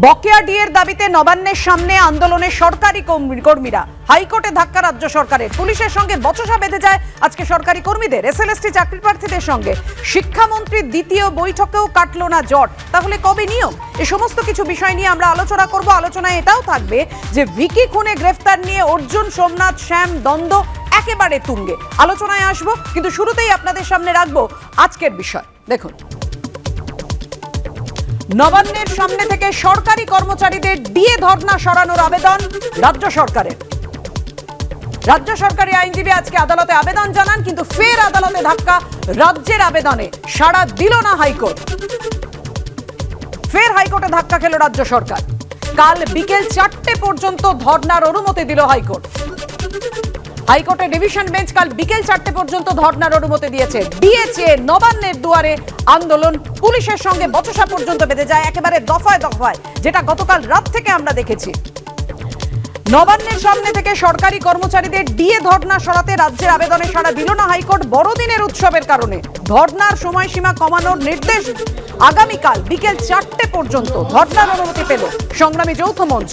বকেয়া ডিএর দাবিতে নবান্নের সামনে আন্দোলনের সরকারি কর্মী- কর্মীরা। হাইকোর্টে ধাক্কা রাজ্য সরকারের। পুলিশের সঙ্গে বচসা বেঁধে যায় আজকে সরকারি কর্মীদের। এসএলএসটি চাকরি প্রার্থীদের সঙ্গে। শিক্ষামন্ত্রীর দ্বিতীয় বৈঠকেও কাটল না জট। তাহলে কবে নিয়ম? এ সমস্ত কিছু বিষয় নিয়ে আমরা আলোচনা করব। আলোচনায় এটাও থাকবে যে ভিকি খুনে গ্রেফতার নিয়ে অর্জুন, সোমনাথ, শ্যাম, দ্বন্দ্ব একেবারে তুঙ্গে। আলোচনায় আসব, কিন্তু শুরুতেই আপনাদের সামনে রাখব আজকের বিষয়। দেখুন। নবান্নের সামনে থেকে সরকারি কর্মচারীদের ডিএ ধর্ণা সরানোর আবেদন রাজ্য সরকারের। রাজ্য সরকারি আইনজীবী আজকে আদালতে আবেদন জানান, কিন্তু ফের আদালতে ধাক্কা, রাজ্যের আবেদনে সাড়া দিল না হাইকোর্ট। ফের হাইকোর্টে ধাক্কা খেল রাজ্য সরকার। কাল বিকেল চারটে পর্যন্ত ধর্নার অনুমতি দিল হাইকোর্ট। হাইকোর্টের ডিভিশন বেঞ্চ কাল বিকেল চারটে পর্যন্ত ধর্নার অনুমতি দিয়েছে। দিয়েছে নবান্নের দুয়ারে আন্দোলন পুলিশের সঙ্গে বচসা পর্যন্ত বেঁধে যায়, একেবারে দফায় দফায়, যেটা গতকাল রাত থেকে আমরা দেখেছি। নবান্নের সামনে থেকে সরকারি কর্মচারীদের ডিএ ধর্না সরাতে রাজ্যের আবেদনে সাড়া দিল না হাইকোর্ট বড়দিনের উৎসবের কারণে। ধর্নার সময়সীমা কমানোর নির্দেশ আগামীকাল বিকেল চারটে পর্যন্ত ধর্নার অনুমতি পেল সংগ্রামী যৌথ মঞ্চ।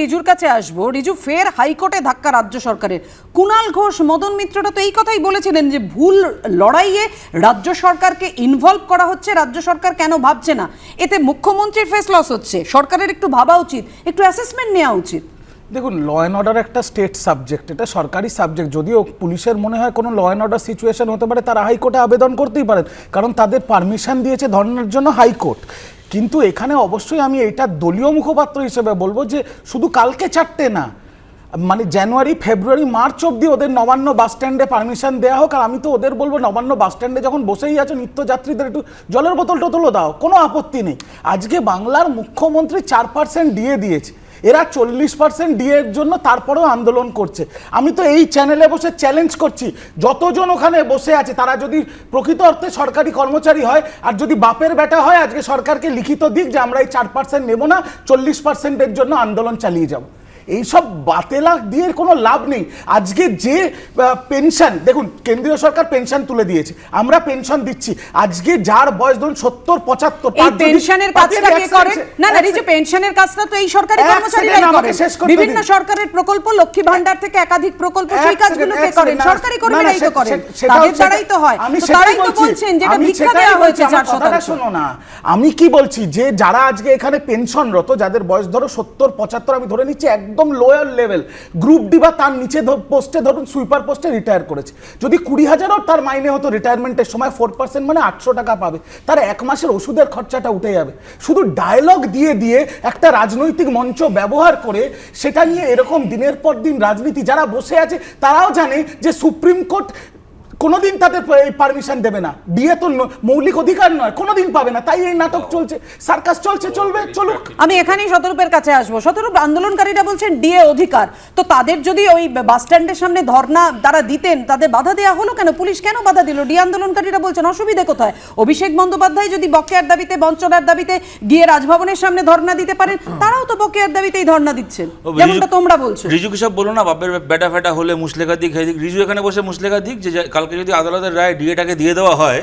রিজুর কাছে আসব। রিজু ফের হাইকোর্টে ধাক্কা রাজ্য সরকারের। কুণাল ঘোষ, মদন মিত্রটা তো এই কথাই বলেছিলেন যে ভুল লড়াইয়ে রাজ্য সরকারকে ইনভলভ করা হচ্ছে, রাজ্য সরকার কেন ভাবছে না? এতে মুখ্যমন্ত্রীর ফেস লস হচ্ছে। সরকারের একটু ভাবা উচিত, একটু অ্যাসেসমেন্ট নেওয়া উচিত। দেখুন ল অ্যান্ড অর্ডার একটা স্টেট সাবজেক্ট এটা সরকারি সাবজেক্ট যদিও পুলিশের মনে হয় কোনো ল অ্যান্ড অর্ডার সিচুয়েশন হতে পারে, তারা হাইকোর্টে আবেদন করতেই পারেন। কারণ তাদের পারমিশন দিয়েছে ধর্নার জন্য হাইকোর্ট। কিন্তু এখানে অবশ্যই আমি এটা দলীয় মুখপাত্র হিসেবে বলব যে শুধু কালকে চারটে না মানে জানুয়ারি, ফেব্রুয়ারি, মার্চ অব্দি ওদের নবান্ন বাস স্ট্যান্ডে পারমিশন দেওয়া হোক, আর আমি তো ওদের বলব নবান্ন বাস স্ট্যান্ডে যখন বসেই আছো, নিত্যযাত্রীদের একটু জলের বোতল টোতলও দাও, কোনো আপত্তি নেই। আজকে বাংলার মুখ্যমন্ত্রী চার পার্সেন্ট দিয়ে দিয়েছে। এরা চল্লিশ পার্সেন্ট ডিএর জন্য তারপরেও আন্দোলন করছে। আমি তো এই চ্যানেলে বসে চ্যালেঞ্জ করছি। যতজন ওখানে বসে আছে, তারা যদি প্রকৃত অর্থে সরকারি কর্মচারী হয়, আর যদি বাপের বেটা হয়, আজকে সরকারকে লিখিত দিক যে আমরা এই চার পার্সেন্ট নেব না, চল্লিশ পার্সেন্টের জন্য আন্দোলন চালিয়ে যাব। এইসব বাতেলা দিয়ে কোনো লাভ নেই। আজকে যে পেনশন দেখুন কেন্দ্রীয় সরকার পেনশন তুলে দিয়েছে। আমরা পেনশন দিচ্ছি। আজকে যার বয়স ধরুন সত্তর পঁচাত্তর এই পেনশনের কাজটা কে করে? না না রিজু পেনশনের কাজটা তো এই সরকারি এক কর্মচারীরাই করতে বিভিন্ন সরকারের প্রকল্প লক্ষ্মী ভান্ডার থেকে একাধিক প্রকল্প সেই কাজগুলো কে এক করেন সরকারি কর্মীরাই তো করেন। তাদের দ্বারাই তো হয়। আমি সেটাই তারাই তো বলছেন যেটা ভিক্ষা দেওয়া হয়েছে শোনো না। আমি কি বলছি? যে যারা আজকে এখানে পেনশনরত যাদের বয়স ধরো সত্তর পঁচাত্তর আমি ধরে নিচ্ছি একদম লোয়ার লেভেল গ্রুপ ডি বা তার নিচে পোস্টে ধরুন সুইপার পোস্টে রিটায়ার করেছে। যদি কুড়ি হাজারও তার মাইনে হতো রিটায়ারমেন্টের সময় ফোর পার্সেন্ট মানে আটশো টাকা পাবে। তার এক মাসের ওষুধের খরচাটা উঠে যাবে। শুধু ডায়লগ দিয়ে দিয়ে একটা রাজনৈতিক মঞ্চ ব্যবহার করে সেটা নিয়ে এরকম দিনের পর দিন রাজনীতি, যারা বসে আছে, তারাও জানে যে সুপ্রিম কোর্ট কোনোদিন তাদের পারমিশন দেবে না। বিয়ে তো মৌলিক অধিকার নয় কোনোদিন পাবে না। তাই এই নাটক চলছে সার্কাস চলছে চলবে চলুক। আমি এখানেই শতরূপের কাছে আসব। শতরূপ আন্দোলনকারীরা বলছেন ডিএ অধিকার। তো তাদের যদি ওই বাস স্ট্যান্ডের সামনে ধর্ণা তারা দিতেন তাদের বাধা দেওয়া হলো কেন? পুলিশ কেন বাধা দিল? ডি আন্দোলনকারীরা বলছেন অসুবিধে কোথায়? অভিষেক বন্দ্যোপাধ্যায় যদি বকেয়ার দাবিতে বঞ্চনার দাবিতে গিয়ে রাজভবনের সামনে ধর্ণা দিতে পারেন তারাও তো বকেয়ার দাবিতেই ধর্ণা দিচ্ছেন। যেমনটা তোমরা বলছো। রিজু কিসব বলো না বাপের বেটা ফেটা হলে মুসলেখা দিক রিজু এখানে বসে মুসলেখা দিক যে যা- কালকে যদি আদালতের রায় ডিএটাকে দিয়ে দেওয়া হয়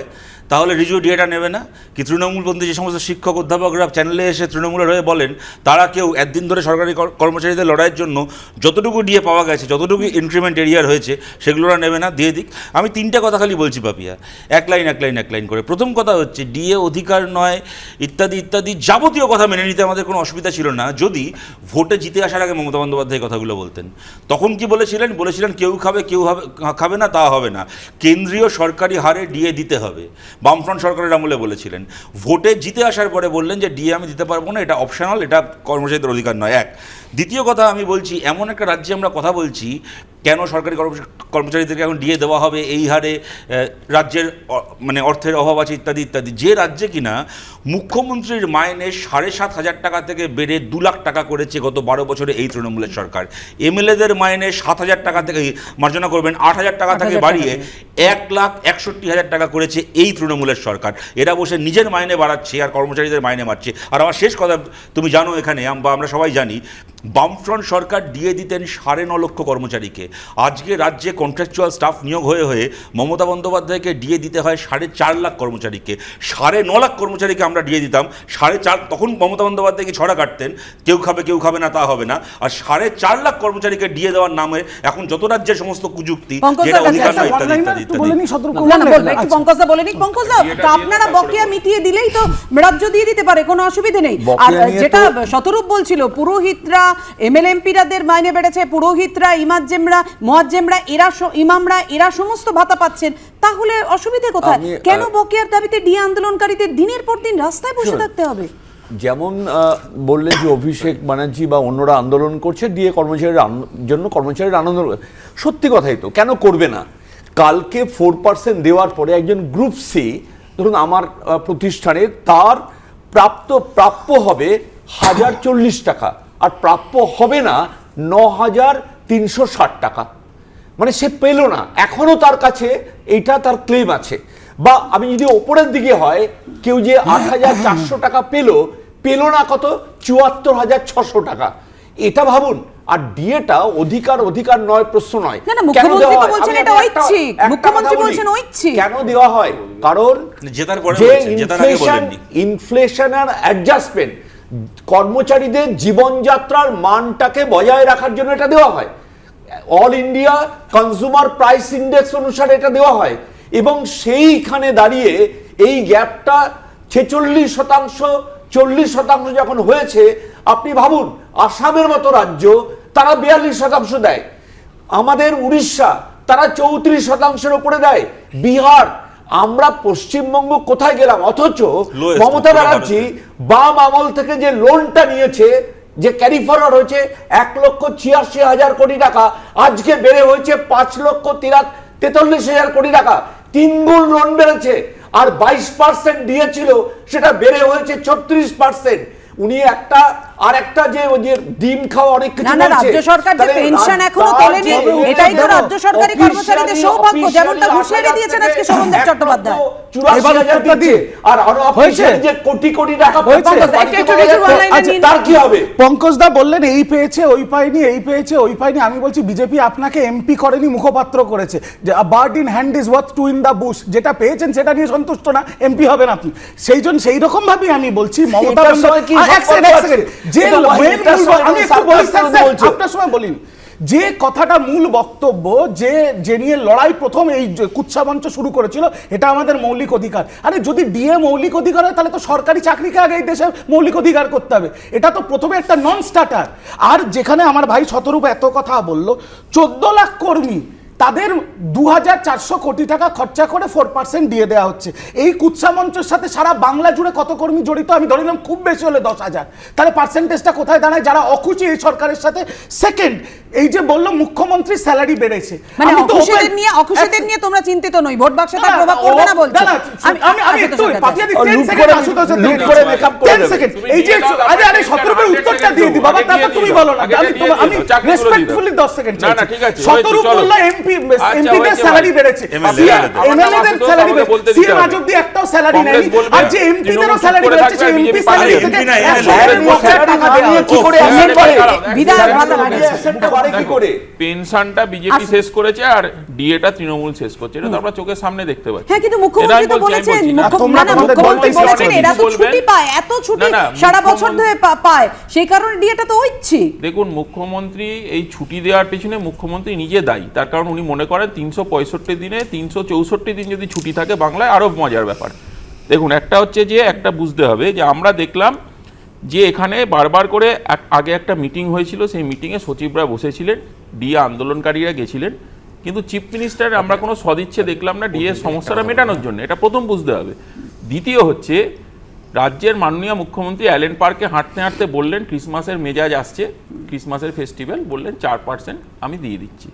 তাহলে রিজু ডিএটা নেবে না, কি তৃণমূলপন্থী যে সমস্ত শিক্ষক, অধ্যাপকরা চ্যানেলে এসে তৃণমূলের হয়ে বলেন, তারা কেউ একদিন ধরে সরকারি কর- কর্মচারীদের লড়াইয়ের জন্য যতটুকু ডিএ পাওয়া গেছে, যতটুকু ইনক্রিমেন্ট এরিয়ার হয়েছে সেগুলোরা নেবে না, দিয়ে দিক। আমি তিনটা কথা খালি বলছি পাপিয়া, এক লাইন এক লাইন এক লাইন করে। প্রথম কথা হচ্ছে, ডিএ অধিকার নয়, ইত্যাদি ইত্যাদি যাবতীয় কথা মেনে নিতে আমাদের কোনো অসুবিধা ছিল না। যদি ভোটে জিতে আসার আগে মমতা বন্দ্যোপাধ্যায় কথাগুলো বলতেন। তখন কি বলেছিলেন? বলেছিলেন, কেউ খাবে কেউ খাবে না, তা হবে না। কেন্দ্রীয় সরকারি হারে ডিএ দিতে হবে। বামফ্রন্ট সরকারের আমলে বলেছিলেন। ভোটে জিতে আসার পরে বললেন যে, ডিএ আমি দিতে পারব না, এটা অপশনাল এটা কর্মচারীদের অধিকার নয়। এক। দ্বিতীয় কথা আমি বলছি, এমন একটা রাজ্যে আমরা কথা বলছি কেন সরকারি কর্ম- কর্মচারীদেরকে এখন ডিএ দেওয়া হবে? এই হারে রাজ্যের মানে অর্থের অভাব আছে ইত্যাদি ইত্যাদি। যে রাজ্যে কিনা মুখ্যমন্ত্রীর মাইনে সাড়ে সাত হাজার টাকা থেকে বেড়ে দু লাখ টাকা করেছে গত বারো বছরে এই তৃণমূলের সরকার। এমএলএদের মাইনে সাত হাজার টাকা থেকে মার্জনা করবেন আট হাজার টাকা থেকে বাড়িয়ে এক লাখ একষট্টি হাজার টাকা করেছে এই তৃণমূলের সরকার। এরা বসে নিজের মাইনে বাড়াচ্ছে আর কর্মচারীদের মাইনে মারছে আর আমার শেষ কথা তুমি জানো এখানে বা আমরা সবাই জানি বামফ্রন্ট সরকার দিয়ে দিতেন সাড়ে ন লক্ষ কর্মচারীকে। আজকে রাজ্যে কন্ট্রাকচুয়াল স্টাফ নিয়োগ হয়ে হয়ে মমতা বন্দ্যোপাধ্যায়কে দিয়ে দিতে হয় সাড়ে চার লাখ কর্মচারীকে। সাড়ে ন লাখ কর্মচারীকে আমরা দিয়ে দিতাম। সাড়ে চার তখন মমতা বন্দ্যোপাধ্যায়কে ছড়া কাটতেন? কেউ খাবে কেউ খাবে না তা হবে না। আর সাড়ে চার লাখ কর্মচারীকে দিয়ে দেওয়ার নামে এখন যত রাজ্যের সমস্ত কুযুক্তি যেটা অধিকার নয় ইত্যাদি ইত্যাদি ইত্যাদি। আচ্ছা। পঙ্কজদা আপনারা বকেয়া মিটিয়ে দিলেই তো রাজ্য দিয়ে দিতে পারে কোনো অসুবিধে নেই। আর যেটা শতরূপ বলছিল পুরোহিতরা এমএলএ এমপিরাদের মাইনে বেড়েছে পুরোহিতরা ইমাজ্জেমরা মোয়াজ্জেমরা এরা ইমামরা এরা সমস্ত ভাতা পাচ্ছেন। তাহলে অসুবিধে কোথায়? কেন বকেয়ার দাবিতে ডিএ আন্দোলনকারীদের দিনের পর দিন রাস্তায় বসে থাকতে হবে? যেমন আহ, বললেন যে অভিষেক ব্যানার্জি বা অন্যরা আন্দোলন করছে দিয়ে কর্মচারীর জন্য কর্মচারীর আনন্দ সত্যি কথাই তো কেন করবে না? কালকে ফোর পার্সেন্ট দেওয়ার পরে একজন গ্রুপ সি ধরুন আমার প্রতিষ্ঠানে তার প্রাপ্ত প্রাপ্য হবে হাজার চল্লিশ টাকা। আর প্রাপ্য হবে না ন হাজার তিনশো ষাট টাকা। মানে সে পেল না। এখনও তার কাছে এইটা তার ক্লেম আছে। বা আমি যদি ওপরের দিকে হয় কেউ যে আট হাজার চারশো টাকা পেল পেল না কত? চুয়াত্তর হাজার ছশো টাকা। এটা ভাবুন আর ডিএটা অধিকার অধিকার নয় প্রশ্ন নয়। কেন মুখ্যমন্ত্রী দেওয়া হয়? হয়? কারণ জেতার পরে যে বলেছেন, জেতার আগে ইনফ্লেশন ইনফ্লেশন আর অ্যাডজাস্টমেন্ট কর্মচারীদের জীবনযাত্রার মানটাকে বজায় রাখার জন্য এটা দেওয়া হয়। All India consumer price index অনুসারে এটা দেওয়া হয় এবং সেইখানে দাঁড়িয়ে এই গ্যাপটা ছেচল্লিশ শতাংশ, চল্লিশ শতাংশ যখন হয়েছে, আপনি ভাবুন, আসামের মতো রাজ্য, তারা বিয়াল্লিশ শতাংশ দেয়। আমাদের উড়িষ্যা, তারা চৌত্রিশ শতাংশের উপরে দেয়। বিহার আমরা পশ্চিমবঙ্গ কোথায় গেলাম? অথচ মমতা ব্যানার্জি বাম আমল থেকে যে লোনটা নিয়েছে যে ক্যারি ফরওয়ার্ড হয়েছে এক লক্ষ ছিয়াশি হাজার কোটি টাকা আজকে বেড়ে হয়েছে পাঁচ লক্ষ তিরা তেতাল্লিশ হাজার কোটি টাকা। তিন গুণ লোন বেড়েছে আর বাইশ পার্সেন্ট দিয়েছিল সেটা বেড়ে হয়েছে ছত্রিশ পার্সেন্ট উনি একটা আর একটা যে ওই যে ডিম খাওয়া অনেক কিছু না রাজ্য সরকার যে পেনশন এখনও এটাই তো রাজ্য সরকারি কর্মচারীদের সৌভাগ্য যেমনটা হুঁশিয়ারি দিয়েছেন আজকে চট্টোপাধ্যায়। লক্ষ এবার উত্তরটা দিচ্ছে। আর? যে কোটি কোটি টাকা আচ্ছা। তার কি হবে? পঙ্কজ দা বললেন এই পেয়েছে ওই পায়নি এই পেয়েছে ওই পায়নি। আমি বলছি বিজেপি আপনাকে এমপি করেনি মুখপাত্র করেছে। যে bird in hand is worth two in the bush যেটা পেয়েছেন সেটা নিয়ে সন্তুষ্ট না এমপি হবেন আপনি। সেই জন্য সেই রকম ভাবে আমি বলছি মমতা বন্দ্যোপাধ্যায়- যে আমি একটু বলি। আপনার সময় বলিনি। যে কথাটা মূল বক্তব্য যে যে নিয়ে লড়াই প্রথম এই কুৎসা মঞ্চ শুরু করেছিল এটা আমাদের মৌলিক অধিকার। আরে যদি ডিএ মৌলিক অধিকার হয় তাহলে তো সরকারি চাকরিকে আগে এই দেশে মৌলিক অধিকার করতে হবে। এটা তো প্রথমে একটা নন স্টার্টার আর যেখানে আমার ভাই শতরূপ এত কথা বলল চোদ্দ লাখ কর্মী তাদের দু হাজার চারশো কোটি টাকা খরচা করে ফোর পার্সেন্ট দিয়ে দেওয়া হচ্ছে। এই কুৎসা মঞ্চের সাথে সারা বাংলা জুড়ে কত কর্মী জড়িত? আমি ধরে নিলাম খুব বেশি হলে দশ হাজার। তাহলে পার্সেন্টেজটা কোথায় দাঁড়ায়? যারা অখুশি এই সরকারের সাথে সেকেন্ড এই যে বলল মুখ্যমন্ত্রী স্যালারি বেড়েছে। মানে নিয়ে অখুশীদের নিয়ে তোমরা চিন্তিত নই। ভোট বাক্সে তার প্রভাব পড়বে না বলছো। আমি আমি আচ্ছা, একটু আচ্ছা, পাপিয়া দি 10 সেকেন্ড লুট করে makeup করে 10 সেকেন্ড এই যে দিয়ে আরে আরে আগে শতরূপের উত্তরটা দিয়ে দি বাবা তুমি বলো না। আমি আমি। রেসপেক্টফুলি 10 সেকেন্ড না, না, ঠিক আছে, শতরূপ হয়েছে, চলো। এমপি আচ্ছা, এমপিদের স্যালারি বেড়েছে। এমএলএদের স্যালারি বেড়েছে। সিএম হবে। আজ অব্দি একটাও স্যালারি নেই আর যে এমপিদেরও স্যালারি বেড়েছে সেই এমপি স্যালারি থেকে এমপি বছর স্যালারি টাকা দেওয়া কি করে। বিধায়ক ভাতা কি করে পেনশনটা বিজেপি শেষ করেছে আর ডিএটা তৃণমূল শেষ করছে। এটা তো আমরা চোখের সামনে দেখতে পাচ্ছি। হ্যাঁ কিন্তু মুখ্যমন্ত্রী তো বলেছেন মুখ্যমন্ত্রী বলেছেন এরা তো ছুটি পায় এত ছুটি সারা বছর ধরে পা- পায় সেই কারণে ডিএটা তো ঐচ্ছিক দেখুন মুখ্যমন্ত্রী এই ছুটি দেওয়ার পেছনে মুখ্যমন্ত্রী নিজে দায়ী তার কারণ উনি মনে করেন তিনশো পঁয়ষট্টি দিনে, তিনশো চৌষট্টি দিন যদি ছুটি থাকে বাংলায়, আরও মজার ব্যাপার। দেখুন, একটা হচ্ছে যে একটা বুঝতে হবে যে আমরা দেখলাম যে এখানে বারবার করে আগে একটা মিটিং হয়েছিল, সেই মিটিংয়ে সচিবরা বসেছিলেন, ডিএ আন্দোলনকারীরা গেছিলেন। কিন্তু চিফ মিনিস্টার আমরা কোনো সদিচ্ছে দেখলাম না ডিএ সমস্যাটা মেটানোর জন্য। এটা প্রথম বুঝতে হবে। দ্বিতীয় হচ্ছে, রাজ্যের মাননীয় মুখ্যমন্ত্রী অ্যালেন পার্কে হাঁটতে হাঁটতে বললেন, ক্রিসমাসের মেজাজ আসছে, ক্রিসমাসের ফেস্টিভ্যাল, বললেন, চার পার্সেন্ট আমি দিয়ে দিচ্ছি।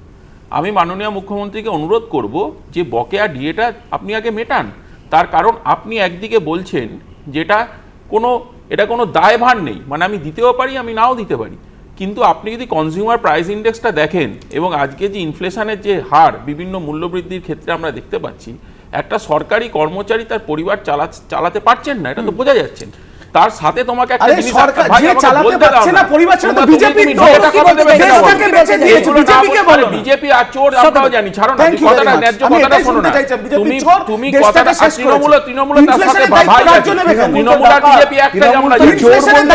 আমি মাননীয় মুখ্যমন্ত্রীকে অনুরোধ করব যে বকেয়া ডিএটা আপনি আগে মেটান। তার কারণ আপনি একদিকে বলছেন যেটা কোনো এটা কোনো দায়ভার নেই। মানে আমি দিতেও পারি আমি নাও দিতে পারি। কিন্তু আপনি যদি কনজিউমার প্রাইস ইন্ডেক্সটা দেখেন এবং আজকে যে ইনফ্লেশনের যে হার বিভিন্ন মূল্যবৃদ্ধির ক্ষেত্রে আমরা দেখতে পাচ্ছি একটা সরকারি কর্মচারী তার পরিবার চালা চালাতে পারছেন না এটা তো বোঝা যাচ্ছে। তার সাথে তোমাকে একটা জিনিস সরকার ভাই, যে চালাতে পারছে না, পরিবার বিজেপি তো? দাও। দেশটাকে বেছে দিয়েছে, বিজেপিকে বলো। বিজেপি আর চোর। আমরাও জানি ছাড়ো না। কথাটা ন্যায্য কথাটা শোনো না। তুমি তুমি কথাটা শেষ তৃণমূল তৃণমূল তার সাথে ভাই? তৃণমূল আর বিজেপি একটা যেমন ইনফ্লেশনের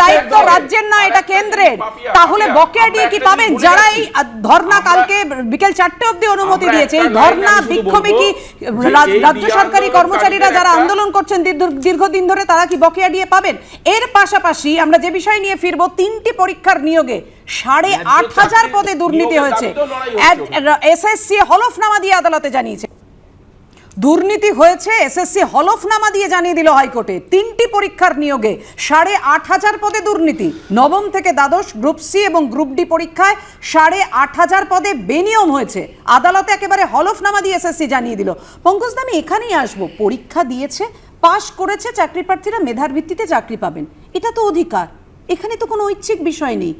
দায়িত্ব রাজ্যের না এটা কেন্দ্রের। তাহলে বকেয়া দিয়ে কি পাবেন যারা এই ধর্না কালকে বিকেল চারটে অবধি অনুমতি দিয়েছে এই ধর্না বিক্ষোভে কি রাজ্য দিয়ে সরকারি কর্মচারীরা যারা আন্দোলন করছেন দীর্ঘদিন ধরে তারা কি বকেয়া দিয়ে পাবেন? এর পাশাপাশি আমরা যে বিষয় নিয়ে ফিরবো তিনটি পরীক্ষার নিয়োগে সাড়ে আট হাজার পদে দুর্নীতি হয়েছে। এসএসসি হলফনামা দিয়ে আদালতে জানিয়েছে। দুর্নীতি হয়েছে, এসএসসি হলফনামা দিয়ে জানিয়ে দিল হাইকোর্টে। তিনটি পরীক্ষার নিয়োগে সাড়ে আট হাজার পদে দুর্নীতি। নবম থেকে দ্বাদশ গ্রুপ সি এবং গ্রুপ ডি পরীক্ষায় সাড়ে আট হাজার পদে বেনিয়ম হয়েছে। আদালতে একেবারে হলফনামা দিয়ে এসএসসি জানিয়ে দিল। পঙ্কজ আমি এখানেই আসব। পরীক্ষা দিয়েছে, পাশ করেছে, চাকরি প্রার্থীরা মেধার ভিত্তিতে চাকরি পাবেন। এটা তো অধিকার। এখানে তো কোনো ঐচ্ছিক বিষয় নেই।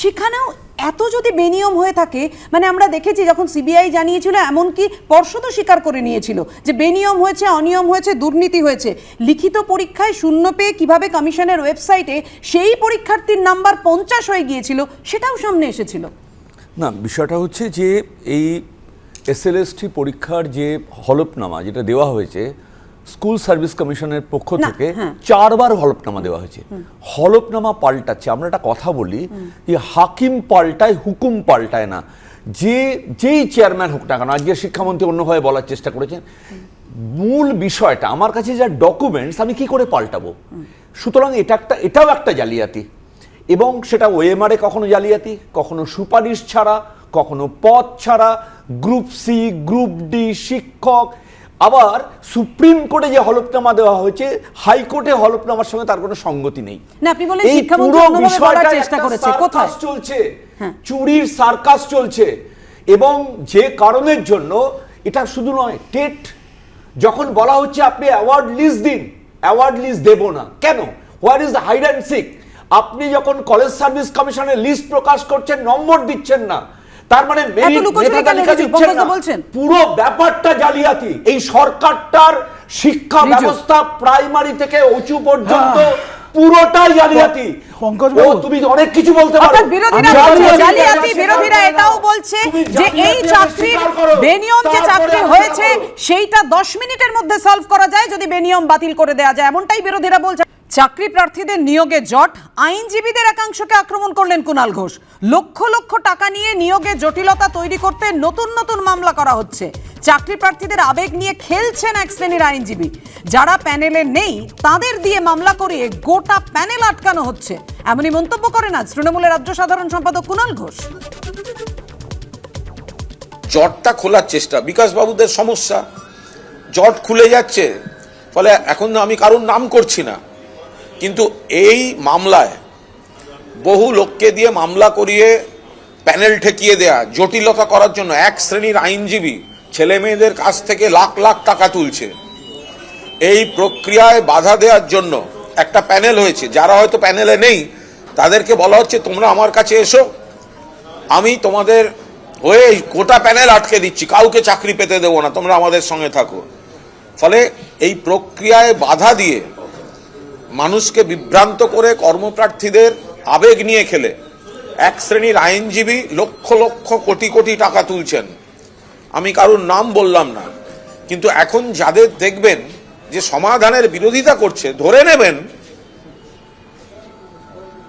সেখানেও এত যদি বেনিয়ম হয়ে থাকে মানে আমরা দেখেছি যখন সিবিআই জানিয়েছিল, এমনকি পর্ষদও স্বীকার করে নিয়েছিল যে বেনিয়ম হয়েছে, অনিয়ম হয়েছে, দুর্নীতি হয়েছে। লিখিত পরীক্ষায় শূন্য পেয়ে কীভাবে কমিশনের ওয়েবসাইটে সেই পরীক্ষার্থীর নাম্বার পঞ্চাশ হয়ে গিয়েছিল, সেটাও সামনে এসেছিল। না, বিষয়টা হচ্ছে যে এই এসএলএসটি পরীক্ষার যে হলফনামা, যেটা দেওয়া হয়েছে স্কুল সার্ভিস কমিশনের পক্ষ থেকে হ্যাঁ। চারবার হলফনামা দেওয়া হয়েছে। হলফনামা পাল্টাচ্ছে। আমরা একটা কথা বলি যে হাকিম পাল্টায় হুকুম পাল্টায় না। যে যেই চেয়ারম্যান হোক না কেন আজকে শিক্ষামন্ত্রী অন্যভাবে বলার চেষ্টা করেছেন মূল বিষয়টা আমার কাছে যা ডকুমেন্টস আমি কি করে পাল্টাবো? সুতরাং এটা একটা এটাও একটা জালিয়াতি। এবং সেটা ওএমআরে কখনো জালিয়াতি কখনো সুপারিশ ছাড়া কখনো পথ ছাড়া গ্রুপ সি গ্রুপ ডি শিক্ষক আবার সুপ্রিম কোর্টে যে হলফনামা দেওয়া হয়েছে হাইকোর্টে হলফনামার সঙ্গে তার কোনো সঙ্গতি নেই। না, আপনি বলেন শিক্ষামন্ত্রী অন্যভাবে চেষ্টা করেছে। কোথায়? চলছে। হ্যাঁ। চুরির সার্কাস চলছে। এবং যে কারণের জন্য এটা শুধু নয় টেট যখন বলা হচ্ছে আপনি অ্যাওয়ার্ড লিস্ট দিন অ্যাওয়ার্ড লিস্ট দেব না। কেন? Where is the hide and seek? আপনি যখন কলেজ সার্ভিস কমিশনের লিস্ট প্রকাশ করছেন নম্বর দিচ্ছেন না। তার মানে। পুরো ব্যাপারটা জালিয়াতি। এই সরকারটার শিক্ষা ব্যবস্থা প্রাইমারি থেকে উঁচু পর্যন্ত পুরোটাই জালিয়াতি। ও তুমি অনেক কিছু বলতে পারো। বিরোধীরা জালিয়াতি, বিরোধীরা এটাও বলছে যে এই চাকরির বেনিয়ম যে চাকরি হয়েছে সেইটা দশ মিনিটের মধ্যে সলভ করা যায় যদি বেনিয়ম বাতিল করে দেওয়া যায়। এমনটাই বিরোধীরা বলছে। চাকরি প্রার্থীদের নিয়োগে জট, আইনজীবীদের একাংশকে আক্রমণ করলেন কুণাল ঘোষ। লক্ষ লক্ষ টাকা নিয়ে নিয়োগে জটিলতা তৈরি করতে নতুন নতুন মামলা করা হচ্ছে। চাকরি প্রার্থীদের আবেগ নিয়ে খেলছেন এক শ্রেণির আইনজীবী। যারা প্যানেলে নেই, তাদের দিয়ে মামলা করিয়ে গোটা প্যানেল আটকানো হচ্ছে। এমনই মন্তব্য করেন আজ তৃণমূলের রাজ্য সাধারণ সম্পাদক কুণাল ঘোষ। জটটা খোলার চেষ্টা বিকাশ বাবুদের সমস্যা। জট খুলে যাচ্ছে, ফলে এখন আমি কারোর নাম করছি না। কিন্তু এই মামলায় বহু লোককে দিয়ে মামলা করিয়ে প্যানেল ঠেকিয়ে দেয়া, জটিলতা করার জন্য এক শ্রেণির আইনজীবী ছেলে মেয়েদের কাছ থেকে লাখ লাখ টাকা তুলছে। এই প্রক্রিয়ায় বাধা দেওয়ার জন্য একটা প্যানেল হয়েছে। যারা হয়তো প্যানেলে নেই, তাদেরকে বলা হচ্ছে, তোমরা আমার কাছে এসো। আমি তোমাদের হয়ে গোটা প্যানেল আটকে দিচ্ছি। কাউকে চাকরি পেতে দেবো না। তোমরা আমাদের সঙ্গে থাকো। ফলে এই প্রক্রিয়ায় বাধা দিয়ে মানুষকে বিভ্রান্ত করে কর্মপ্রার্থীদের আবেগ নিয়ে খেলে। এক শ্রেণির আইনজীবী লক্ষ লক্ষ কোটি কোটি টাকা তুলছেন। আমি কারোর নাম বললাম না। কিন্তু এখন যাদের দেখবেন যে সমাধানের বিরোধিতা করছে, ধরে নেবেন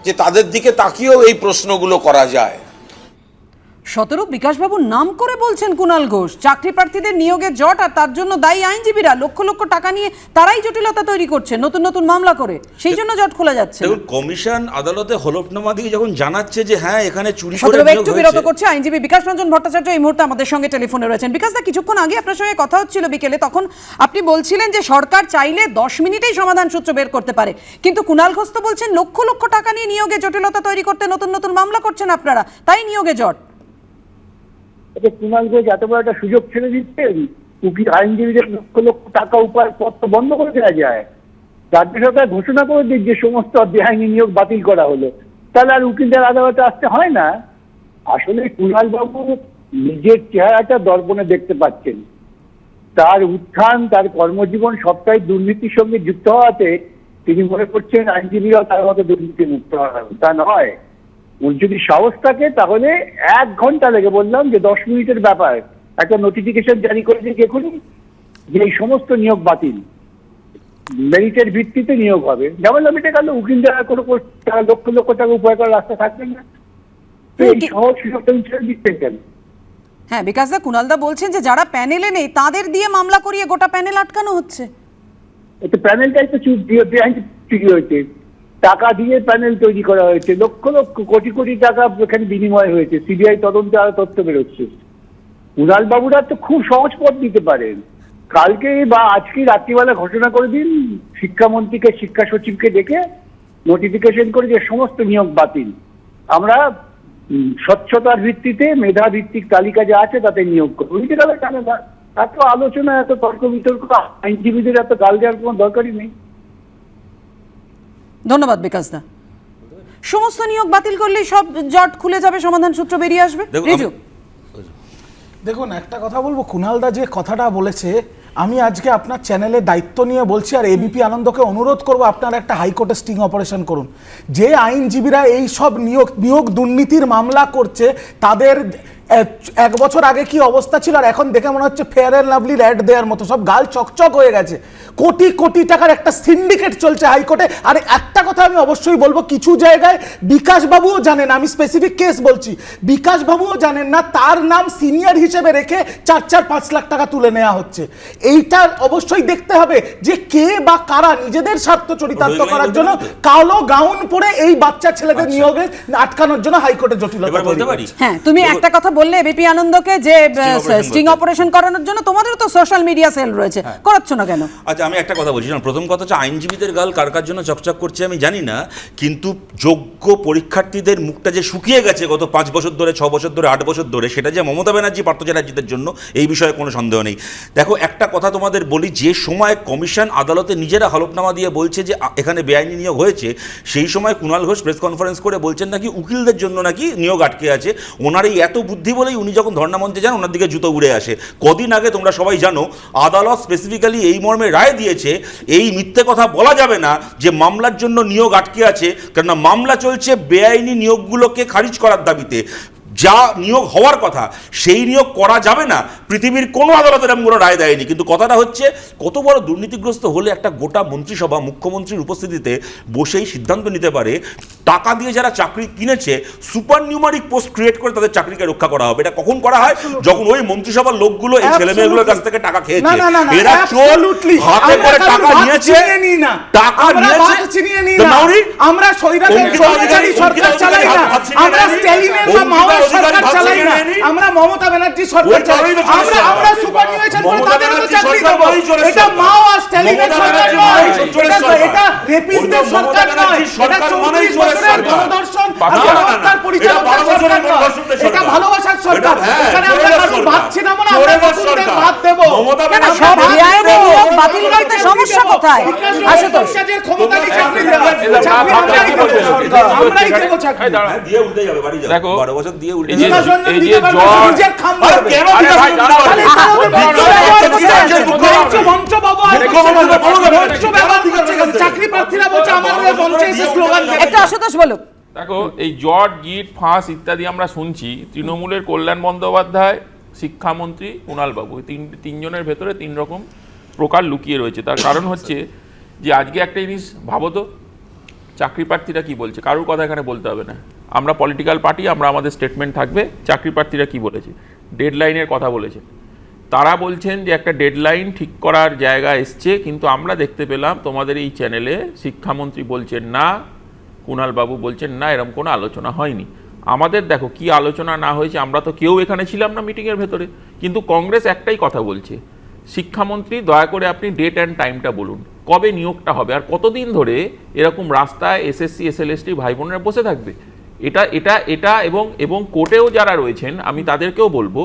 যে তাদের দিকে তাকিয়েও এই প্রশ্নগুলো করা যায়। শতরূপ বিকাশবাবু নাম করে বলছেন কুণাল ঘোষ। চাকরি প্রার্থীদের নিয়োগে জট আর তার জন্য দায়ী আইনজীবীরা লক্ষ লক্ষ টাকা নিয়ে তারাই জটিলতা তৈরি করছে নতুন নতুন মামলা করে। সেই জন্য জট খোলা যাচ্ছে দেখুন কমিশন আদালতে হলফনামা দিয়ে যখন জানাচ্ছে যে হ্যাঁ এখানে চুরি করে একটু বিরত করছে আইনজীবী বিকাশ রঞ্জন ভট্টাচার্য এই মুহূর্তে আমাদের সঙ্গে টেলিফোনে রয়েছেন। বিকাশ দা কিছুক্ষণ আগে আপনার সঙ্গে কথা হচ্ছিল বিকেলে তখন আপনি বলছিলেন যে সরকার চাইলে দশ মিনিটেই সমাধান সূত্র বের করতে পারে। কিন্তু কুণাল ঘোষ তো বলছেন লক্ষ লক্ষ টাকা নিয়ে নিয়োগে জটিলতা তৈরি করতে নতুন নতুন মামলা করছেন আপনারা তাই নিয়োগে জট। এটা কুণাল ঘোষ এত বড় একটা সুযোগ ছেড়ে দিচ্ছেন উকিল আইনজীবীদের লক্ষ লক্ষ টাকা উপায় পত্র বন্ধ করে দেওয়া যায়। রাজ্য সরকার ঘোষণা করে দিক যে সমস্ত বেআইনি নিয়োগ বাতিল করা হলো। তাহলে আর উকিলদের আদালতে আসতে হয় না? আসলে কুণাল বাবু নিজের চেহারাটা দর্পণে দেখতে পাচ্ছেন। তার উত্থান, তার কর্মজীবন সবটাই দুর্নীতির সঙ্গে যুক্ত হওয়াতে তিনি মনে করছেন আইনজীবীরাও তার মতো দুর্নীতি মুক্ত তা নয়। ওর যদি সাহস থাকে তাহলে এক ঘণ্টা লেগে বললাম যে দশ মিনিটের ব্যাপার। একটা নোটিফিকেশন জারি করেছে এখনই যে এই সমস্ত নিয়োগ বাতিল। মেরিটের ভিত্তিতে নিয়োগ হবে। ঝামেলা মিটে গেল উকিল দ্বারা কোনো লক্ষ লক্ষ টাকা উপায় করার রাস্তা থাকবে না। এই সহজ সুযোগটা ছেড়ে দিচ্ছেন কেন? হ্যাঁ বিকাশ দা কুণালদা বলছেন যে যারা প্যানেলে নেই তাদের দিয়ে মামলা করিয়ে গোটা প্যানেল আটকানো হচ্ছে। প্যানেলটাই তো চুপ দিয়ে হয়েছে। টাকা দিয়ে প্যানেল তৈরি করা হয়েছে। লক্ষ লক্ষ কোটি কোটি টাকা এখানে বিনিময় হয়েছে। সিবিআই তদন্তে আরও তথ্য বেরোচ্ছে। বাবুরা তো খুব সহজ পথ দিতে পারেন। কালকে বা আজকে রাত্রিবেলা ঘোষণা করে দিন, শিক্ষামন্ত্রীকে, শিক্ষা সচিবকে ডেকে নোটিফিকেশন করে যে সমস্ত নিয়োগ বাতিল। আমরা স্বচ্ছতার ভিত্তিতে মেধা ভিত্তিক তালিকা যা আছে তাতে নিয়োগ করব। বুঝতে গেলে কেন এত আলোচনা, এত তর্ক বিতর্ক, আইনজীবীদের এত গাল দেওয়ার কোনো দরকারই নেই। ধন্যবাদ বিকাশ দা সমস্ত নিয়োগ বাতিল করলে সব জট খুলে যাবে সমাধান সূত্র বেরিয়ে আসবে। দেখুন, রিজু। দেখুন একটা কথা বলব কুণালদা যে কথাটা বলেছে আমি আজকে আপনার চ্যানেলে দায়িত্ব নিয়ে বলছি আর এবিপি আনন্দকে অনুরোধ করব আপনারা একটা হাইকোর্টে স্টিং অপারেশন করুন। যে আইনজীবীরা এই সব নিয়োগ নিয়োগ দুর্নীতির মামলা করছে তাদের এক- এক বছর আগে কি অবস্থা ছিল আর এখন দেখে মনে হচ্ছে ফেয়ার অ্যান্ড লাভলির অ্যাড দেওয়ার মতো সব গাল চকচক হয়ে গেছে। কোটি কোটি টাকার একটা সিন্ডিকেট চলছে হাইকোর্টে। আর একটা কথা আমি অবশ্যই বলব কিছু জায়গায় বিকাশ বাবুও জানেন আমি স্পেসিফিক কেস বলছি বিকাশ বাবুও জানেন না তার নাম সিনিয়র হিসেবে রেখে চার চার পাঁচ লাখ টাকা তুলে নেওয়া হচ্ছে। এইটা অবশ্যই দেখতে হবে যে কে বা কারা নিজেদের স্বার্থ চরিতার্থ করার জন্য কালো গাউন পরে এই বাচ্চা ছেলেদের নিয়োগে আটকানোর জন্য হাইকোর্টে জটিলতা বলতে পারি? হ্যাঁ তুমি একটা কথা বললে এবিপি আনন্দকে যে স্টিং অপারেশন করানোর জন্য তোমাদেরও তো সোশ্যাল মিডিয়া সেল রয়েছে। করাচ্ছ না কেন? আচ্ছা আমি একটা কথা বলছি। প্রথম কথা হচ্ছে আইনজীবীদের গাল কার কার জন্য চকচক করছে আমি জানি না কিন্তু যোগ্য পরীক্ষার্থীদের মুখটা যে শুকিয়ে গেছে গত পাঁচ বছর ধরে ছ বছর ধরে আট বছর ধরে সেটা যে মমতা ব্যানার্জি পার্থ চ্যাটার্জিদের জন্য এই বিষয়ে কোনো সন্দেহ নেই। দেখো একটা কথা তোমাদের বলি যে সময় কমিশন আদালতে নিজেরা হলফনামা দিয়ে বলছে যে এখানে বেআইনি নিয়োগ হয়েছে সেই সময় কুণাল ঘোষ প্রেস কনফারেন্স করে বলছেন নাকি উকিলদের জন্য নাকি নিয়োগ আটকে আছে। ওনার এই এত বুদ্ধি বলেই উনি যখন ধর্ণামঞ্চে যান, ওনার দিকে জুতো উড়ে আসে। কদিন আগে তোমরা সবাই জানো, আদালত স্পেসিফিক্যালি এই মর্মে রায় দিয়েছে, এই মিথ্যে কথা বলা যাবে না যে মামলার জন্য নিয়োগ আটকে আছে, কেননা মামলা চলছে বেআইনি নিয়োগগুলোকে খারিজ করার দাবিতে। যা নিয়োগ হওয়ার কথা সেই নিয়োগ করা যাবে না। পৃথিবীর কোনো আদালতের এমন কোনো রায় দেয়নি। কিন্তু কথাটা হচ্ছে কত বড় দুর্নীতিগ্রস্ত হলে একটা গোটা মন্ত্রিসভা মুখ্যমন্ত্রীর উপস্থিতিতে বসেই সিদ্ধান্ত নিতে পারে টাকা দিয়ে যারা চাকরি কিনেছে সুপার নিউমারিক পোস্ট ক্রিয়েট করে তাদের চাকরিকে রক্ষা করা হবে। এটা কখন করা হয়? যখন ওই মন্ত্রিসভার লোকগুলো এই ছেলে মেয়েগুলোর কাছ থেকে টাকা খেয়েছে। এরা চোর হাতে করে টাকা নিয়েছে। টাকা নিয়েছে? আমরা সরকার চালাই না। আমরা নেয়নি। স্ট্যালিনের বা সরকার চালাই না। আমরা মমতা ব্যানার্জি সরকার চালাই আমরা আমরা সুপার নিউয়েশন করে মমতা তাদেরও তো চাকরি দেবো। এটা মাও আর স্ট্যালিনের সরকার নয়। এটা। রেপিস্টদের সরকার নয়। এটা সরকার মানেই 34 বছরের সরকার। গণধর্ষণ আর। গণহত্যার সরকার নয়। এটা ভালোবাসার সরকার। হ্যাঁ, এখানে আমরা। ভাত ছিনাবো না আমরা চোরের নতুনদের ভাত দেবো। মমতা কেন সব ভাত নিয়োগ বাতিল করতে সমস্যা কোথায়? আশুতোষ ক্ষমতা নেই চাকরি দেওয়ার। চাকরি আমরাই কি দেবো। দেবো চাকরি। দিয়ে উল্টে যাবে বাড়ি যাবে দেখো, বারো বছর দিয়ে দেখো? চাকরি প্রার্থীরা বলছে মঞ্চে এসে স্লোগান। আশুতোষ বলুক। এই জট গিট ফাঁস ইত্যাদি আমরা শুনছি। তৃণমূলের কল্যাণ বন্দ্যোপাধ্যায় শিক্ষামন্ত্রী কুণাল বাবু তিন তিনজনের ভেতরে তিন রকম প্রকার লুকিয়ে রয়েছে। তার কারণ হচ্ছে যে আজকে একটা জিনিস ভাবো তো চাকরি প্রার্থীরা কি বলছে? কারোর কথা এখানে বলতে হবে না। আমরা পলিটিক্যাল পার্টি আমরা আমাদের স্টেটমেন্ট থাকবে, চাকরি প্রার্থীরা কি বলেছে? ডেডলাইনের কথা বলেছে। তারা বলছেন যে একটা ডেডলাইন ঠিক করার জায়গা এসছে, কিন্তু আমরা দেখতে পেলাম তোমাদের এই চ্যানেলে শিক্ষামন্ত্রী বলছেন না কুণাল বাবু বলছেন না এরকম কোনো আলোচনা হয়নি। আমাদের দেখো কি আলোচনা না হয়েছে, আমরা তো কেউ এখানে ছিলাম না মিটিংয়ের ভেতরে, কিন্তু কংগ্রেস একটাই কথা বলছে। শিক্ষামন্ত্রী, দয়া করে আপনি ডেট অ্যান্ড টাইমটা বলুন, কবে নিয়োগটা হবে, আর কতদিন ধরে এরকম রাস্তায় এসএসসি এসএলএসটি ভাই বোনেরা বসে থাকবে? এটা এটা এটা এবং এবং কোর্টেও যারা রয়েছেন আমি তাদেরকেও বলব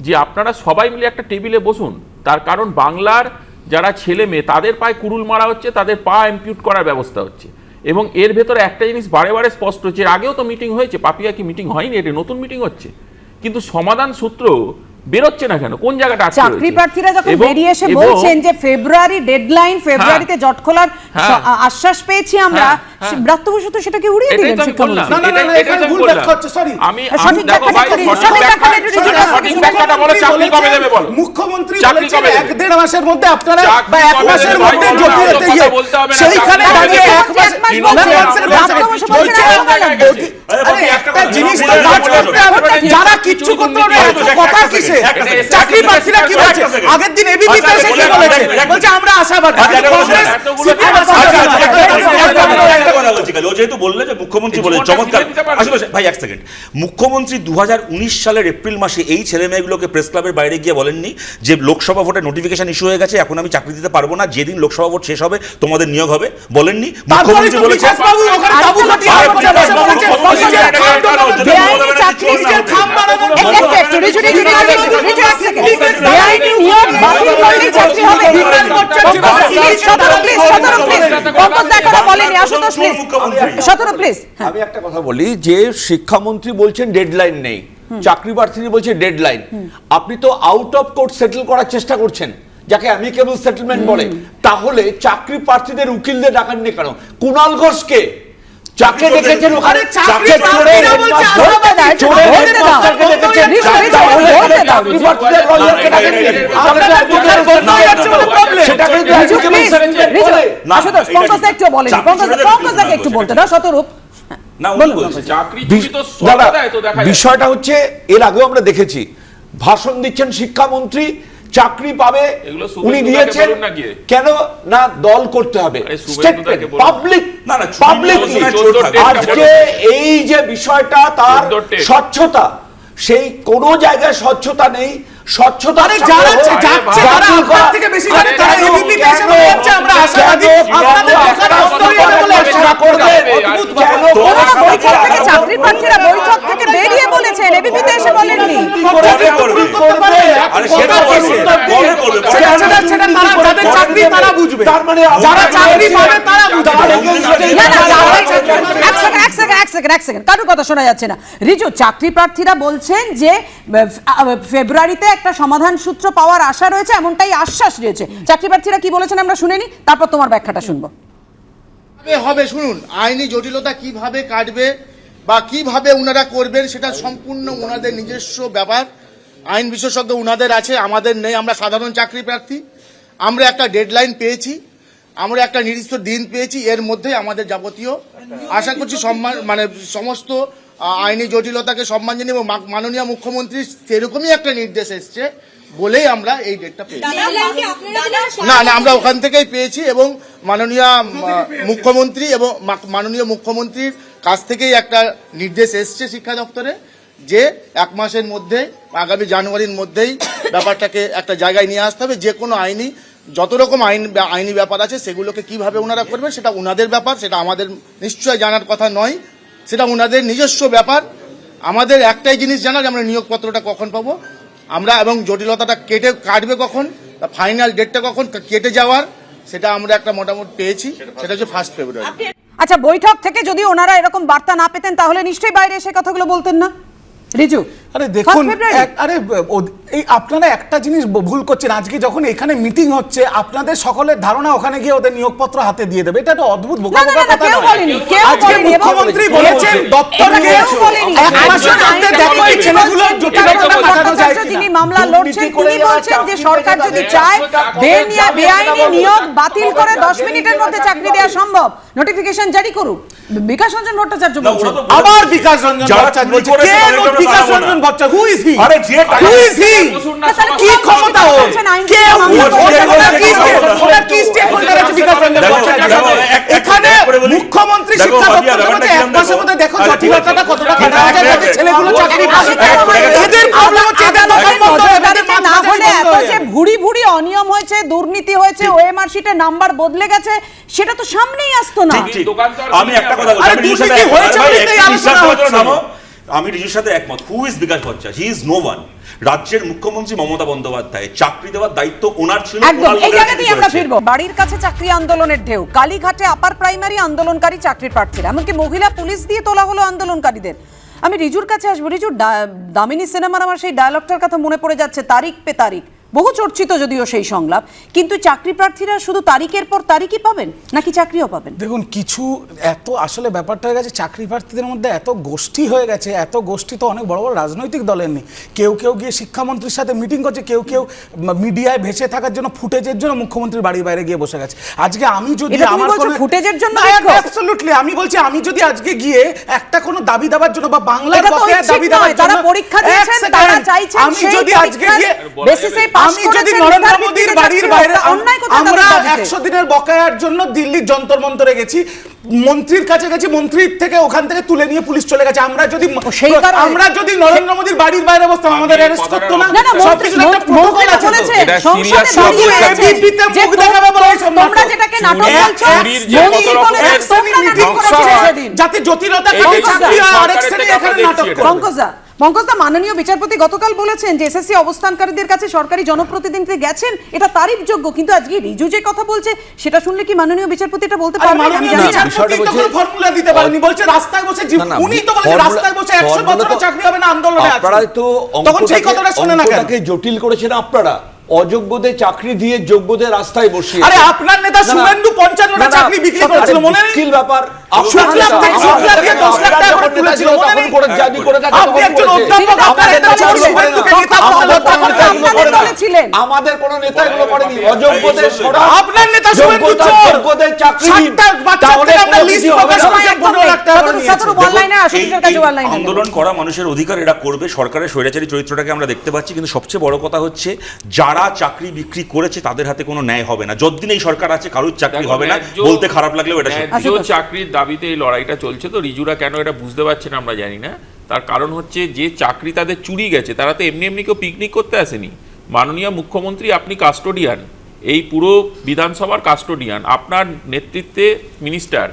যে আপনারা সবাই মিলে একটা টেবিলে বসুন। তার কারণ বাংলার যারা ছেলে মেয়ে তাদের পায়ে কুরুল মারা হচ্ছে তাদের পা ইম্পিউট করার ব্যবস্থা হচ্ছে। এবং এর ভেতরে একটা জিনিস বারে বারে স্পষ্ট হচ্ছে আগেও তো মিটিং হয়েছে পাপিয়া কি মিটিং হয়নি এটা? নতুন মিটিং হচ্ছে। কিন্তু সমাধান সূত্র বেরোচ্ছে না কেন? কোন জায়গাটা আটকে চাকরি প্রার্থীরা যখন বেরিয়ে এসে বলছেন যে ফেব্রুয়ারি ডেডলাইন ফেব্রুয়ারিতে জট খোলার হ্যাঁ। আশ্বাস পেয়েছি আমরা হ্যাঁ। ব্রাত্য বসু তো সেটাকে উড়িয়ে দিলেন তো শিক্ষামন্ত্রী না, না, না, এখানে ভুল ব্যাখ্যা হচ্ছে, sorry। আমি হ্যাঁ, সঠিক দেখো ব্যাখ্যাটা ভাই, সঠিক সঠিক ব্যাখ্যা- ব্যাখ্যাটা সঠিক ব্যাখ্যাটা বলো, চাকরি কবে দেবে বলো? মুখ্যমন্ত্রী বলেছেন এক দেড় মাসের মধ্যে আপনারা বা এক মাসের মধ্যে ভাই, জটিল অত হতে কথা গিয়ে বলতে হবে না, সেইখানে দাঁড়িয়ে এক মাস ব্রাত্য একটা জিনিস তো কাজ করতে হবে। যারা কিচ্ছু করতে এত কথা কিসে চাকরি প্রার্থীরা কি বলছে? আগের দিন এবিপি আচ্ছা, এসে কি বলেছে বলে, বলে, বলছে? আমরা আশাবাদী কংগ্রেস বলে, যেহেতু বললে যে মুখ্যমন্ত্রী বলে চমৎকার। আসলে ভাই এক সেকেন্ড মুখ্যমন্ত্রী দু সালের এপ্রিল মাসে এই ছেলে মেয়েগুলোকে প্রেস ক্লাবের বাইরে গিয়ে বলেননি যে লোকসভা ভোটের নোটিফিকেশন ইস্যু হয়ে গেছে এখন আমি চাকরি দিতে পারব না যেদিন লোকসভা ভোট শেষ হবে তোমাদের নিয়োগ হবে বলেননি। মুখ্যমন্ত্রী বলেছে, মুখ্যমন্ত্রী পঙ্কজ, please, সতেরো, please। হ্যাঁ। আমি একটা কথা বলি যে শিক্ষামন্ত্রী বলছেন ডেডলাইন নেই চাকরি প্রার্থী বলছে ডেডলাইন আপনি তো আউট অফ কোর্ট সেটেল করার চেষ্টা করছেন যাকে আমি কেবল সেটেলমেন্ট বলে তাহলে চাকরি প্রার্থীদের উকিলদের ডাকাননি কেন? কুণাল ঘোষকে যাকে ডেকেছেন ওখানে চাকরি যাকে চোরের প্রার্থীরা বলছে headmaster- বলতে দাও, একটু চোরের বলতে দাও। headmasterকে ডেকেছেন, রিজু, রিজু, তাহলে বলতে দাও, চাকরি রিজু। প্রার্থীদের lawyerকে ডাকেননি। তাহলে তো advocate বলতে যাচ্ছে বলে problem। সেটাকে তো Riju, advocate please, settlement Riju, বলে। না, আশুতোষ, পঙ্কজ একটু বলেনি। চাকরি পঙ্কজ পঙ্কজ দাকে একটু বলতে দাও, শতরূপ। না উনি বলুন, চাকরি তো দাদা, দেয় তো দেখা বিষয়টা হচ্ছে এর আগেও আমরা দেখেছি ভাষণ দিচ্ছেন শিক্ষামন্ত্রী চাকরি পাবে উনি দিয়েছেন। কেন না দল করতে হবে। পাবলিক না, না, পাবলিক। আজকে এই যে বিষয়টা তার স্বচ্ছতা সেই কোন জায়গায় স্বচ্ছতা নেই। স্বচ্ছতা যারা যাচ্ছে, তারা আপনার থেকে বেশি জানে, তারা কেন- ABP তে এসে কেন- বলে যাচ্ছে, আমরা আশাবাদী, আপনাদের কেন- বেকার কেন- অবস্থা যাবে বলে আশা করবে? কেন- কেন- বৈঠক থেকে চাকরি প্রার্থীরা বৈঠক থেকে বেরিয়ে বলেছেন এবিপিতে এসে বলেননি। কবে করবে? আরে সেটা করবে করবে সেটা- সেটা- সেটা তারা- যাদের চাকরি তারা বুঝবে। তার মানে যারা চাকরি পাবে তারা বুঝবে। তার against এই না না যারা এক সেকেন্ড এক সেকেন্ড এক সেকেন্ড এক সেকেন্ড কারোর কথা শোনা যাচ্ছে না। রিজু, চাকরি প্রার্থীরা বলছেন যে ফেব্রুয়ারিতে একটা সমাধান সূত্র পাওয়ার আশা রয়েছে, এমনটাই আশ্বাস রয়েছে চাকরি প্রার্থীরা কি বলেছেন আমরা শুনেনি তারপর তোমার ব্যাখ্যাটা শুনব। হবে শুনুন, আইনি জটিলতা কীভাবে কাটবে বা কীভাবে ওনারা করবেন সেটা সম্পূর্ণ ওনাদের নিজস্ব ব্যাপার। আইন বিশেষজ্ঞ ওনাদের আছে, আমাদের নেই, আমরা সাধারণ চাকরি প্রার্থী। আমরা একটা ডেডলাইন পেয়েছি আমরা একটা নির্দিষ্ট দিন পেয়েছি এর মধ্যে আমাদের যাবতীয়। আশা করছি সম্মান মানে সমস্ত আইনি জটিলতাকে সম্মান জানিয়ে এবং মাননীয় মুখ্যমন্ত্রী সেরকমই একটা নির্দেশ এসছে বলেই আমরা এই ডেটটা পেয়েছি। না না আমরা ওখান থেকেই পেয়েছি এবং মাননীয় মুখ্যমন্ত্রী এবং মাননীয় মুখ্যমন্ত্রীর কাছ থেকেই একটা নির্দেশ এসছে শিক্ষা দপ্তরে যে এক মাসের মধ্যে আগামী জানুয়ারির মধ্যেই ব্যাপারটাকে একটা জায়গায় নিয়ে আসতে হবে। যে কোনো আইনি যত রকম আইন আইনি ব্যাপার আছে, সেগুলোকে কীভাবে ওনারা করবেন, সেটা ওনাদের ব্যাপার, সেটা আমাদের নিশ্চয় জানার কথা নয়। সেটা ওনাদের নিজস্ব ব্যাপার। আমাদের একটাই জিনিস জানা যে আমরা নিয়োগপত্রটা কখন পাবো। আমরা এবং জটিলতাটা কেটে কাটবে কখন ফাইনাল ডেটটা কখন কেটে যাওয়ার, সেটা আমরা একটা মোটামুটি পেয়েছি। সেটা হচ্ছে ফার্স্ট ফেব্রুয়ারি আচ্ছা বৈঠক থেকে যদি ওনারা এরকম বার্তা না পেতেন, তাহলে নিশ্চয়ই বাইরে এসে কথাগুলো বলতেন না? রিজু? আরে দেখুন আরে এই আপনারা একটা জিনিস ভুল করছেন। আজকে যখন এখানে মিটিং হচ্ছে আপনাদের সকলের ধারণা ওখানে গিয়ে ওদের নিয়োগপত্র হাতে দিয়ে দেবে। এটা একটা অদ্ভুত বোকা না, না, বোকা কথা আজকে মুখ্যমন্ত্রী বলেছেন দপ্তরকে এক মাসের মধ্যে দেখো এই বলছেন, ছেলেগুলো জটিলতা কাটানো যায় কিনা। যিনি মামলা লড়ছেন তিনি বলছেন যে সরকার যদি চায় বেনিয়া বেআইনি নিয়োগ বাতিল করে কলেজ দশ যাবে, মিনিটের মধ্যে চাকরি দেওয়া সম্ভব। নোটিফিকেশন জারি করুক বিকাশ রঞ্জন ভট্টাচার্য বলছেন। আবার বিকাশ রঞ্জন ভট্টাচার্য চুরি বলছে। কে Bikash Ranjan Bhattacharya who is he আরে যে টাকা- হু ইজ হি তাহলে কি ক্ষমতা আইন কে ওটা কি কি stake holder আছে বিকাশ রঞ্জন এখানে। মুখ্যমন্ত্রী শিক্ষা ভাবিয়া, দপ্তর ব্যাপারটা এক মাসের মধ্যে দেখো জটিলতাটা কতটা কাটা যাতে ছেলেগুলো চাকরি এক- এদের প্রবলেম হচ্ছে এদের আদালতের দখল বন্ধ এদের নজরদারিতে না মাঝখানে হলে এত যে যাবে। ভুড়ি ভুড়ি অনিয়ম হয়েছে দুর্নীতি হয়েছে ওএমআর শিটের নাম্বার বদলে গেছে সেটা তো সামনেই আসতো না আমি একটা কথা বলছি। হয়েছে আমি রিজুর সাথে একমত। Who is Bikash Bhattacharya? He is no one রাজ্যের মুখ্যমন্ত্রী মমতা বন্দ্যোপাধ্যায় চাকরি দেওয়ার দায়িত্ব ওনার ছিল একদম এই জায়গাতেই আমরা ফিরব। বাড়ির কাছে চাকরি আন্দোলনের ঢেউ কালীঘাটে আপার প্রাইমারি আন্দোলনকারী চাকরির প্রার্থীরা এমনকি মহিলা পুলিশ দিয়ে তোলা হলো আন্দোলনকারীদের। আমি রিজুর কাছে আসব। রিজুর দামিনী সিনেমার আমার সেই ডায়লগটার কথা মনে পড়ে যাচ্ছে তারিখ পে তারিখ। বহু চর্চিত যদিও সেই সংলাপ কিন্তু চাকরি প্রার্থীরা শুধু তারিখের পর তারিখই পাবেন নাকি চাকরিও পাবেন? দেখুন কিছু এত আসলে ব্যাপারটা হয়ে গেছে চাকরি প্রার্থীদের মধ্যে এত গোষ্ঠী হয়ে গেছে এত গোষ্ঠী তো অনেক বড় বড় রাজনৈতিক দলের নেই। কেউ কেউ গিয়ে শিক্ষামন্ত্রীর সাথে মিটিং করছে কেউ কেউ মিডিয়ায় ভেসে থাকার জন্য ফুটেজের জন্য মুখ্যমন্ত্রীর বাড়ির বাইরে গিয়ে বসে গেছে। আজকে আমি যদি আমার বলছো ফুটেজের জন্য অ্যাবসলিউটলি আমি বলছি আমি যদি আজকে গিয়ে একটা কোনো দাবি দাবার জন্য বা বাংলার ঐচ্ছিক দাবি দাবার জন্য পরীক্ষা দিয়েছেন, তারা চাইছেন আমি যদি আজকে গিয়ে বেসিসে আমি যদি নরেন্দ্র মোদীর বাড়ির বাইরে আমরা একশো দিনের বকেয়ার জন্য দিল্লির যন্তর মন্তরে গেছি। মন্ত্রীর কাছে গেছি মন্ত্রীর থেকে ওখান থেকে তুলে নিয়ে পুলিশ চলে গেছে। আমরা যদি সেই আমরা যদি নরেন্দ্র মোদীর বাড়ির বাইরে বসতাম আমাদের অ্যারেস্ট করতো না? না না একটা মন্ত্রী- আছে। মুখ দেখাবে বলে তোমরা যেটাকে নাটক বলছো যাতে জটিলতা এই কাটে যে চাকরি হয়, আর শ্রেণি এখানে নাটক পঙ্কজদা পঙ্কজদা মাননীয় বিচারপতি গতকাল বলেছেন যে এসএসসি অবস্থানকারীদের কাছে সরকারি জনপ্রতিনিধি গেছেন এটা তারিফযোগ্য কিন্তু আজকে রিজু যে কথা বলছে সেটা শুনলে কি মাননীয় বিচারপতি এটা বলতে আমি জানি না দিতে পারেনি। বলছে রাস্তায় বসে উনি তো রাস্তায় বসে 100 formula চাকরি হবে না, আন্দোলনে আছে। আপনারাই তো তখন সেই কথাটা শোনে না কেন? জটিল করেছেন আপনারা অযোগ্যদের চাকরি দিয়ে যোগ্যদের রাস্তায় বসিয়ে আরে আপনার নেতা শুভেন্দু 55টা চাকরি বিক্রি করেছিল, মনে নেই? মুশকিল ব্যাপার শুক্লা থেকে- শুক্লা দিয়ে 10 লাখ টাকা করে তুলেছিল, মনে নেই? করে জারি করে থাকে আপনি একজন। অধ্যাপক, আপনার আমাদের নেতা। শুভেন্দুকে নেতা কোনো নেতা এগুলো করে নেতা না। বলেছিলেন। আমাদের কোনো নেতা এগুলো করেনি অযোগ্যদের সরা আপনার নেতা শুভেন্দু। যোগ্যদের চাকরি দিন। সাতটা বাচ্চার তাহলে থেকে আপনার কোনো লিস্ট কিছু হবে প্রকাশ না। করেছে, একদম 15 লাখ টাকা করে নেই। নিয়েছে। শতরু অনলাইনে দেখুন, আশুতিসের এই- কাছে এই অনলাইনে আন্দোলন করা মানুষের অধিকার এরা করবে সরকারের স্বৈরাচারী চরিত্রটাকে আমরা দেখতে পাচ্ছি কিন্তু সবচেয়ে বড় কথা হচ্ছে যারা চাকরি বিক্রি করেছে তাদের হাতে কোনো ন্যায় হবে না। যতদিন এই সরকার আছে কারোর চাকরি হবে না। বলতে খারাপ লাগলেও এটা সত্যি। চাকরির দাবিতে এই লড়াইটা চলছে তো রিজুরা কেন এটা বুঝতে পারছে না আমরা জানি না। তার কারণ হচ্ছে যে চাকরি তাদের চুরি গেছে তারা তো এমনি এমনি কেউ পিকনিক করতে আসেনি। মাননীয় মুখ্যমন্ত্রী আপনি কাস্টোডিয়ান এই পুরো বিধানসভার কাস্টোডিয়ান আপনার নেতৃত্বে মিনিস্টার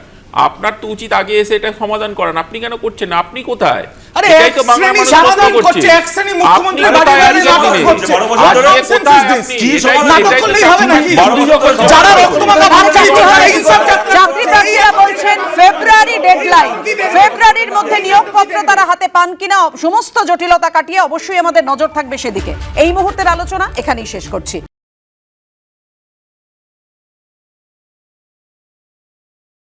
আপনার তো উচিত আগে এসে এটা সমাধান করান। আপনি কেন করছেন আপনি কোথায়? আরে এক শ্রেণি মানুষ করছে, করছে। এক শ্রেণি মুখ্যমন্ত্রী বাড়ি বাড়ি নাটক করছে। বারো বছর আজকে ধরে কোথায় sense is আপনি? কি এটাই- সমাধান? এটাই নাটক করলেই হবে নাকি? বারো বছর ধরে যারা রক্তমাখা ভাত খাইছে, যারা ইনসাফ চাকরি প্রার্থীরা বলছেন ফেব্রুয়ারি ডেডলাইন ফেব্রুয়ারির মধ্যে নিয়োগপত্র তারা হাতে পান কিনা সমস্ত জটিলতা কাটিয়ে অবশ্যই আমাদের নজর থাকবে সেদিকে এই মুহূর্তের আলোচনা এখানেই শেষ করছি